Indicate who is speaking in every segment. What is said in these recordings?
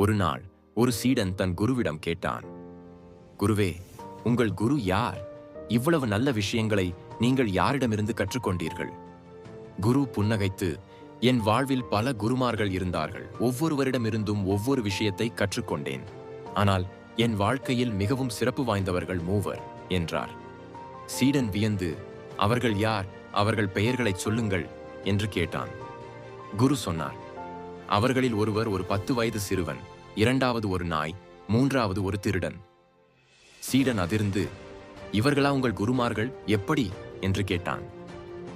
Speaker 1: ஒரு நாள் ஒரு சீடன் தன் குருவிடம் கேட்டான் குருவே உங்கள் குரு யார்? இவ்வளவு நல்ல விஷயங்களை நீங்கள் யாரிடமிருந்து கற்றுக்கொண்டீர்கள்? குரு புன்னகைத்து என் வாழ்வில் பல குருமார்கள் இருந்தார்கள். ஒவ்வொருவரிடமிருந்தும் ஒவ்வொரு விஷயத்தை கற்றுக்கொண்டேன். ஆனால் என் வாழ்க்கையில் மிகவும் சிறப்பு வாய்ந்தவர்கள் மூவர் என்றார். சீடன் வியந்து அவர்கள் யார்? அவர்கள் பெயர்களைச் சொல்லுங்கள் என்று கேட்டான். குரு சொன்னார் அவர்களில் ஒருவர் ஒரு பத்து வயது சிறுவன் இரண்டாவது ஒரு நாய் மூன்றாவது ஒரு திருடன். சீடன் அதிர்ந்து இவர்களா உங்கள் குருமார்கள்? எப்படி? என்று கேட்டான்.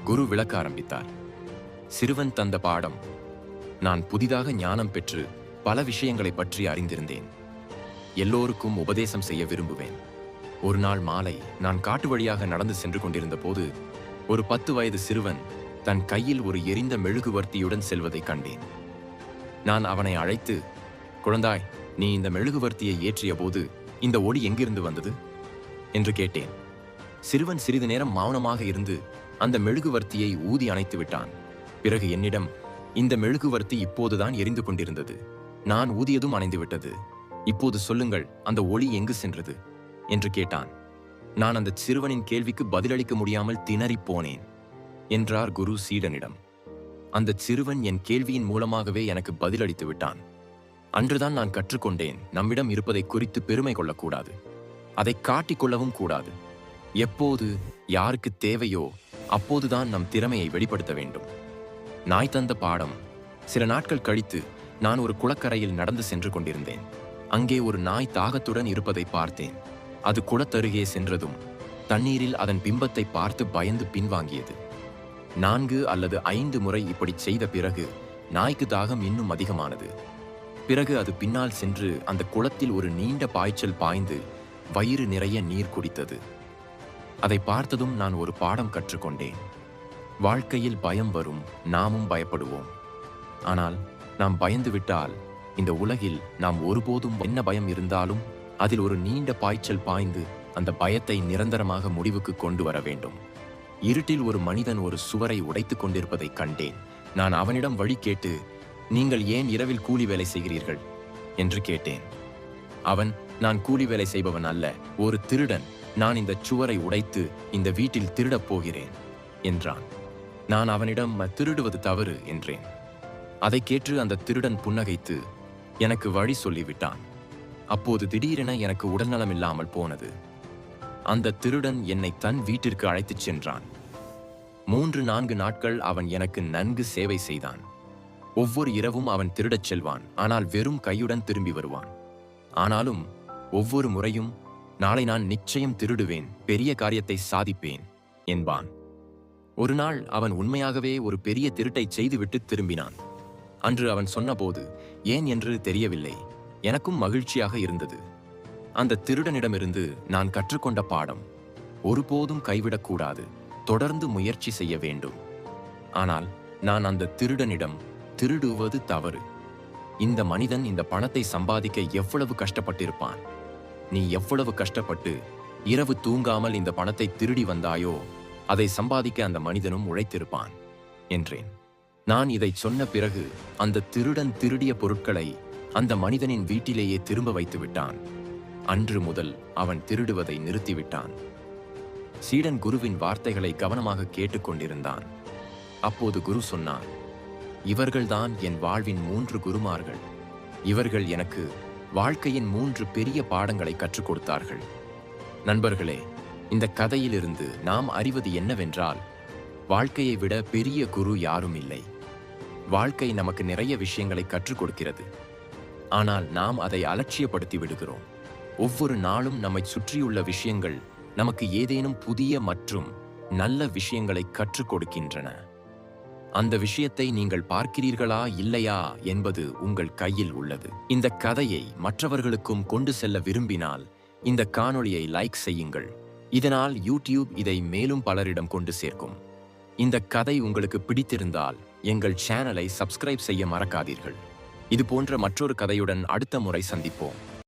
Speaker 1: குரு விளக்க ஆரம்பித்தார். சிறுவன் தந்த பாடம். நான் புதிதாக ஞானம் பெற்று பல விஷயங்களை பற்றி அறிந்திருந்தேன். எல்லோருக்கும் உபதேசம் செய்ய விரும்புவேன். ஒரு நாள் மாலை நான் காட்டு வழியாக நடந்து சென்று கொண்டிருந்த போது ஒரு பத்து வயது சிறுவன் தன் கையில் ஒரு எரிந்த மெழுகுவர்த்தியுடன் செல்வதைக் கண்டேன். நான் அவனை அழைத்து குழந்தாய் நீ இந்த மெழுகுவர்த்தியை ஏற்றிய போது இந்த ஒளி எங்கிருந்து வந்தது? என்று கேட்டேன். சிறுவன் சிறிது நேரம் மௌனமாக இருந்து அந்த மெழுகுவர்த்தியை ஊதி அணைத்து விட்டான். பிறகு என்னிடம் இந்த மெழுகுவர்த்தி இப்போதுதான் எரிந்து கொண்டிருந்தது. நான் ஊதியதும் அணைந்து விட்டது. இப்போது சொல்லுங்கள் அந்த ஒளி எங்கு சென்றது? என்று கேட்டான். நான் அந்த சிறுவனின் கேள்விக்கு பதிலளிக்க முடியாமல் திணறிப் போனேன் என்றார் குரு சீடனிடம். அந்த சிறுவன் என் கேள்வியின் மூலமாகவே எனக்கு பதிலளித்து விட்டான். அன்றுதான் நான் கற்றுக்கொண்டேன் நம்மிடம் இருப்பதை குறித்து பெருமை கொள்ளக்கூடாது. அதை காட்டிக்கொள்ளவும் கூடாது. எப்போது யாருக்கு தேவையோ அப்போதுதான் நம் திறமையை வெளிப்படுத்த வேண்டும். நாய் தந்த பாடம். சில நாட்கள் கழித்து நான் ஒரு குளக்கரையில் நடந்து சென்று கொண்டிருந்தேன். அங்கே ஒரு நாய் தாகத்துடன் இருப்பதை பார்த்தேன். அது குளத்தருகே சென்றதும் தண்ணீரில் அதன் பிம்பத்தை பார்த்து பயந்து பின்வாங்கியது. நான்கு அல்லது ஐந்து முறை இப்படி செய்த பிறகு நாய்க்கு தாகம் இன்னும் அதிகமானது. பிறகு அது பின்னால் சென்று அந்த குளத்தில் ஒரு நீண்ட பாய்ச்சல் பாய்ந்து வயிறு நிறைய நீர் குடித்தது. அதை பார்த்ததும் நான் ஒரு பாடம் கற்றுக்கொண்டேன். வாழ்க்கையில் பயம் வரும் நாமும் பயப்படுவோம். ஆனால் நாம் பயந்துவிட்டால் இந்த உலகில் நாம் ஒருபோதும் என்ன பயம் இருந்தாலும் அதில் ஒரு நீண்ட பாய்ச்சல் பாய்ந்து அந்த பயத்தை நிரந்தரமாக முடிவுக்கு கொண்டு வர வேண்டும். இருட்டில் ஒரு மனிதன் ஒரு சுவரை உடைத்துக் கொண்டிருப்பதைக் கண்டேன். நான் அவனிடம் வழி கேட்டு நீங்கள் ஏன் இரவில் கூலி வேலை செய்கிறீர்கள்? என்று கேட்டேன். அவன் நான் கூலி வேலை செய்பவன் அல்ல ஒரு திருடன். நான் இந்த சுவரை உடைத்து இந்த வீட்டில் திருடப் போகிறேன் என்றான். நான் அவனிடம் திருடுவது தவறு என்றேன். அதை கேட்டு அந்த திருடன் புன்னகைத்து எனக்கு வழி சொல்லிவிட்டான். அப்போது திடீரென எனக்கு உடல்நலம் இல்லாமல் போனது. அந்த திருடன் என்னை தன் வீட்டிற்கு அழைத்துச் சென்றான். மூன்று நான்கு நாட்கள் அவன் எனக்கு நன்கு சேவை செய்தான். ஒவ்வொரு இரவும் அவன் திருடச் செல்வான் ஆனால் வெறும் கையுடன் திரும்பி வருவான். ஆனாலும் ஒவ்வொரு முறையும் நாளை நான் நிச்சயம் திருடுவேன் பெரிய காரியத்தை சாதிப்பேன் என்பான். ஒரு நாள் அவன் உண்மையாகவே ஒரு பெரிய திருட்டை செய்துவிட்டு திரும்பினான். அன்று அவன் சொன்னபோது ஏன் என்று தெரியவில்லை எனக்கும் மகிழ்ச்சியாக இருந்தது. அந்த திருடனிடமிருந்து நான் கற்றுக்கொண்ட பாடம் ஒருபோதும் கைவிடக்கூடாது தொடர்ந்து முயற்சி செய்ய வேண்டும். ஆனால் நான் அந்த திருடனிடம் திருடுவது தவறு. இந்த மனிதன் இந்த பணத்தை சம்பாதிக்க எவ்வளவு கஷ்டப்பட்டிருப்பான்? நீ எவ்வளவு கஷ்டப்பட்டு இரவு தூங்காமல் இந்த பணத்தை திருடி வந்தாயோ அதை சம்பாதிக்க அந்த மனிதனும் உழைத்திருப்பான் என்றேன். நான் இதை சொன்ன பிறகு அந்த திருடன் திருடிய பொருட்களை அந்த மனிதனின் வீட்டிலேயே திரும்ப வைத்து விட்டான் அன்று முதல் அவன் திருடுவதை நிறுத்திவிட்டான். சீடன் குருவின் வார்த்தைகளை கவனமாக கேட்டுக்கொண்டிருந்தான். அப்போது குரு சொன்னார் இவர்கள்தான் என் வாழ்வின் மூன்று குருமார்கள். இவர்கள் எனக்கு வாழ்க்கையின் மூன்று பெரிய பாடங்களை கற்றுக் கொடுத்தார்கள். நண்பர்களே இந்த கதையிலிருந்து நாம் அறிவது என்னவென்றால் வாழ்க்கையை விட பெரிய குரு யாரும் இல்லை. வாழ்க்கை நமக்கு நிறைய விஷயங்களை கற்றுக் கொடுக்கிறது. ஆனால் நாம் அதை அலட்சியப்படுத்தி விடுகிறோம். ஒவ்வொரு நாளும் நம்மை சுற்றியுள்ள விஷயங்கள் நமக்கு ஏதேனும் புதிய மற்றும் நல்ல விஷயங்களை கற்றுக் கொடுக்கின்றன. அந்த விஷயத்தை நீங்கள் பார்க்கிறீர்களா இல்லையா என்பது உங்கள் கையில் உள்ளது. இந்த கதையை மற்றவர்களுக்கும் கொண்டு செல்ல விரும்பினால் இந்த காணொளியை லைக் செய்யுங்கள். இதனால் யூடியூப் இதை மேலும் பலரிடம் கொண்டு சேர்க்கும். இந்த கதை உங்களுக்கு பிடித்திருந்தால் எங்கள் சேனலை சப்ஸ்கிரைப் செய்ய மறக்காதீர்கள். இது போன்ற மற்றொரு கதையுடன் அடுத்த முறை சந்திப்போம்.